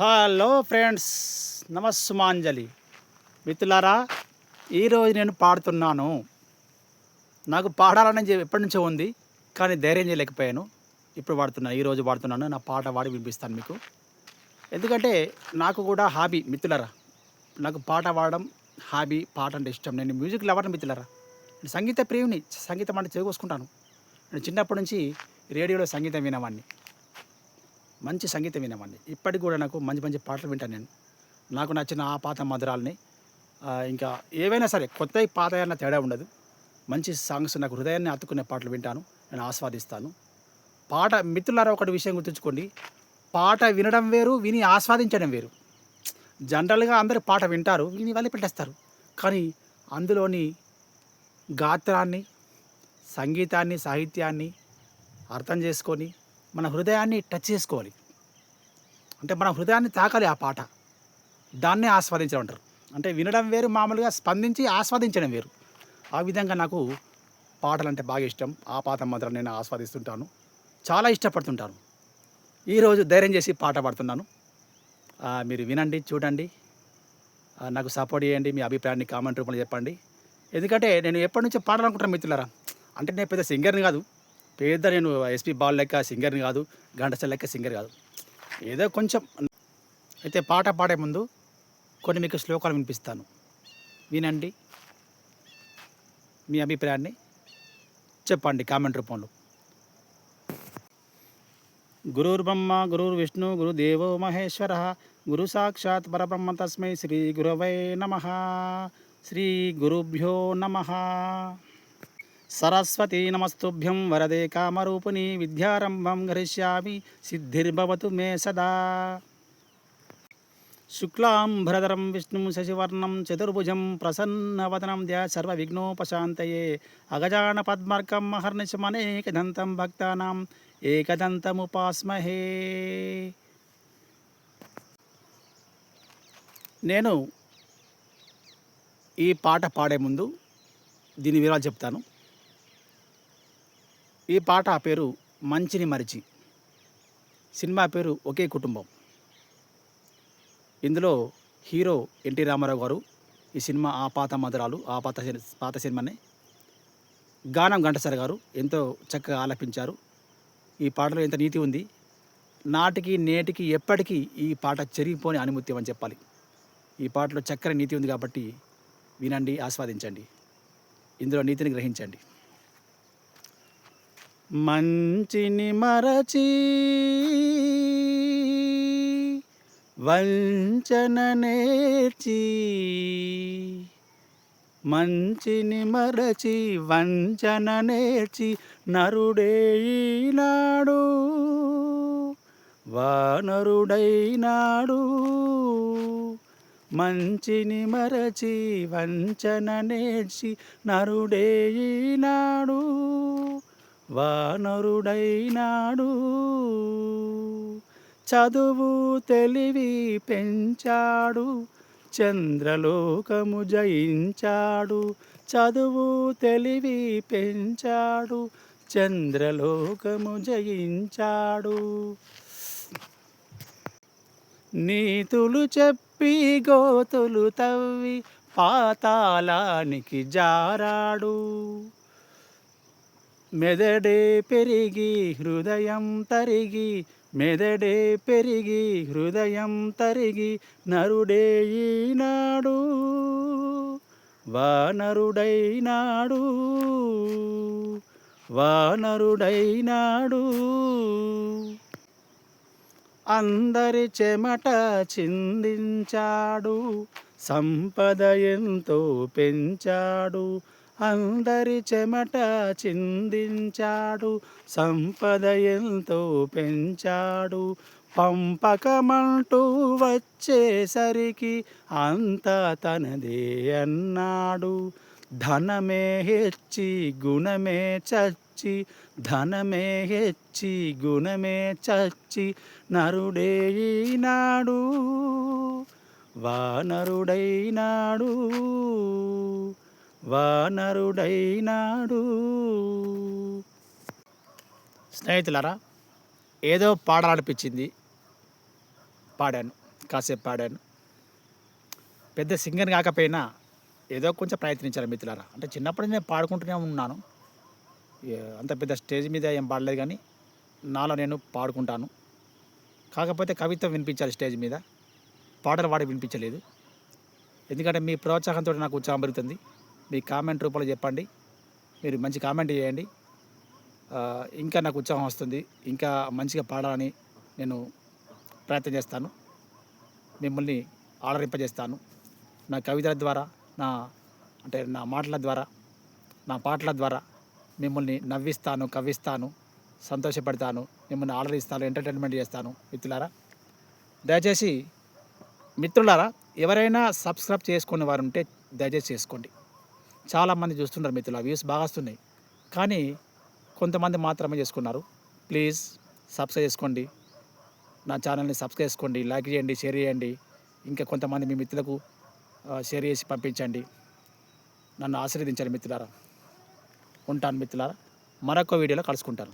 Hello friends నమస్సుమాంజలి. మిత్రులారా ఈరోజు నేను పాడుతున్నాను. నాకు పాడాలని ఎప్పటి నుంచో ఉంది కానీ ధైర్యం చేయలేకపోయాను. ఇప్పుడు పాడుతున్నాను ఈరోజు పాడుతున్నాను నా పాట పాడి వినిపిస్తాను మీకు. ఎందుకంటే నాకు కూడా హాబీ మిత్రులారా. నాకు పాట పాడడం హాబీ పాట అంటే ఇష్టం. నేను మ్యూజిక్ లవర్ మిత్రులారా. నేను సంగీత ప్రియుని సంగీతం అంటే చేకూసుకుంటాను నేను చిన్నప్పటి నుంచి రేడియోలో సంగీతం వినేవాడిని. మంచి సంగీతం వినేవాడిని ఇప్పటికి కూడా నాకు మంచి మంచి పాటలు వింటాను నేను. నాకు నచ్చిన ఆ పాత మధురాలని ఇంకా ఏవైనా సరే కొత్త పాత అయినా తేడా ఉండదు. మంచి సాంగ్స్ నాకు హృదయాన్ని అత్తుకునే పాటలు వింటాను నేను ఆస్వాదిస్తాను. పాట మిత్రులారా ఒకటి విషయం గుర్తుంచుకోండి. పాట వినడం వేరు విని ఆస్వాదించడం వేరు. జనరల్గా అందరూ పాట వింటారు విని వాళ్ళు పెట్టేస్తారు. కానీ అందులోని గాత్రాన్ని సంగీతాన్ని సాహిత్యాన్ని అర్థం చేసుకొని మన హృదయాన్ని టచ్ చేసుకోవాలి. అంటే మన హృదయాన్ని తాకాలి ఆ పాట. దాన్నే ఆస్వాదించడం అంటారు. అంటే వినడం వేరు మామూలుగా స్పందించి ఆస్వాదించడం వేరు. ఆ విధంగా నాకు పాటలు అంటే బాగా ఇష్టం. ఆ పాట మాత్రం నేను ఆస్వాదిస్తుంటాను. చాలా ఇష్టపడుతుంటాను. ఈరోజు ధైర్యం చేసి పాట పాడుతున్నాను. మీరు వినండి చూడండి. నాకు సపోర్ట్ చేయండి మీ అభిప్రాయాన్ని కామెంట్ రూపంలో చెప్పండి. ఎందుకంటే నేను ఎప్పటి నుంచో పాడాలనుకుంటున్నాను మిత్రులారా. అంటే నేను పెద్ద సింగర్ని కాదు. పెద్ద నేను ఎస్పి బాల్ లెక్క సింగర్ని కాదు గంటసల్ లెక్క సింగర్ కాదు. ఏదో కొంచెం అయితే పాట పాడే ముందు కొన్ని మీకు శ్లోకాలు వినిపిస్తాను. వినండి. మీ అభిప్రాయాన్ని చెప్పండి కామెంట్ రూపంలో. గురుర్బ్రహ్మ గురుర్విష్ణు గురుదేవో మహేశ్వర గురు సాక్షాత్ పరబ్రహ్మ తస్మై శ్రీ గురవై నమ. శ్రీ గురుభ్యో నమ. సరస్వతీ నమస్తుభ్యం వరదే కామరూపిణి విద్యారంభం గరిష్యామి సిద్ధిర్భవతు మే సదా. శుక్లాంబరధరం విష్ణుం శశివర్ణం చతుర్భుజం ప్రసన్నవదనం ధ్యా సర్వవిఘ్నోపశాంతయే. అగజాన పద్మర్కం మహర్నిశమనేకదంతం భక్తానాం ఏకదంతముపాస్మహే. నేను ఈ పాట పాడే ముందు దీని వివరాలు చెప్తాను. ఈ పాట పేరు మంచిని మరిచి. సినిమా పేరు ఒకే కుటుంబం. ఇందులో హీరో ఎన్టీ రామారావు గారు ఈ సినిమా ఆ పాత మధురాలు ఆ పాత పాత సినిమానే. గానం ఘంటసారి గారు ఎంతో చక్కగా ఆలపించారు. ఈ పాటలో ఎంత నీతి ఉంది? నాటికి నేటికి ఎప్పటికీ ఈ పాట చెరిగిపోని అనుమతి అని చెప్పాలి. ఈ పాటలో చక్కని నీతి ఉంది కాబట్టి వినండి ఆస్వాదించండి. ఇందులో నీతిని గ్రహించండి. మంచిని మరచి వంచన నేర్చి మంచిని మరచి వంచన నేర్చి నరుడే ఈనాడు వానరుడైనాడు. మంచిని మరచి వంచన నేర్చి నరుడే ఈనాడు. వానరుడైనాడు. చదువు తెలివి పెంచాడు. చంద్రలోకము జయించాడు. చదువు తెలివి పెంచాడు. చంద్రలోకము జయించాడు. నీతులు చెప్పి గోతులు తవ్వి పాతాళానికి జారాడు. మెదడే పెరిగి హృదయం తరిగి మెదడే పెరిగి హృదయం తరిగి నరుడే ఈనాడు వానరుడైనాడు వానరుడైనాడు. అందరి చెమట చిందించాడు సంపద ఎంతో పెంచాడు అందరి చెమట చిందించాడు సంపద ఎంతో పెంచాడు. పంపకమంటూ వచ్చేసరికి అంత తనదే అన్నాడు. ధనమే హెచ్చి గుణమే చచ్చి ధనమే హెచ్చి గుణమే చచ్చి నరుడే ఈనాడు వానరుడైనాడు. వానరుడైనాడు. స్నేహితులారా ఏదో పాడాలనిపించింది. పాడాను కాసేపు పాడాను. పెద్ద సింగర్ కాకపోయినా ఏదో కొంచెం ప్రయత్నించాను మిత్రులారా. అంటే చిన్నప్పటి నుంచి నేను పాడుకుంటూనే ఉన్నాను. అంత పెద్ద స్టేజ్ మీద ఏం పాడలేదు కానీ నాలో నేను పాడుకుంటాను. కాకపోతే కవిత్వం వినిపించాలి స్టేజ్ మీద. పాటలు పాడి వినిపించలేదు. ఎందుకంటే మీ ప్రోత్సాహంతో నాకు ఉత్సాహం పెరుగుతుంది. మీ కామెంట్ రూపంలో చెప్పండి. మీరు మంచి కామెంట్ చేయండి. ఇంకా నాకు ఉత్సాహం వస్తుంది. ఇంకా మంచిగా పాడాలని నేను ప్రయత్నం చేస్తాను. మిమ్మల్ని ఆలరింపజేస్తాను నా కవితల ద్వారా నా అంటే నా మాటల ద్వారా నా పాటల ద్వారా మిమ్మల్ని నవ్విస్తాను కవ్విస్తాను సంతోషపడతాను మిమ్మల్ని ఆలరిస్తాను ఎంటర్టైన్మెంట్ చేస్తాను మిత్రులారా. దయచేసి మిత్రులారా ఎవరైనా సబ్స్క్రైబ్ చేసుకునే వారు ఉంటే దయచేసి చేసుకోండి. చాలామంది చూస్తున్నారు మిత్రుల వ్యూస్ బాగా వస్తున్నాయి. కానీ కొంతమంది మాత్రమే చేసుకున్నారు. ప్లీజ్ సబ్స్క్రైబ్ చేసుకోండి. నా ఛానల్ని సబ్స్క్రైబ్ చేసుకోండి లైక్ చేయండి షేర్ చేయండి. ఇంకా కొంతమంది మీ మిత్రులకు షేర్ చేసి పంపించండి. నన్ను ఆశీర్వదించండి మిత్రులారా. ఉంటాను మిత్రులారా. మరొక వీడియోలో కలుసుకుంటాను.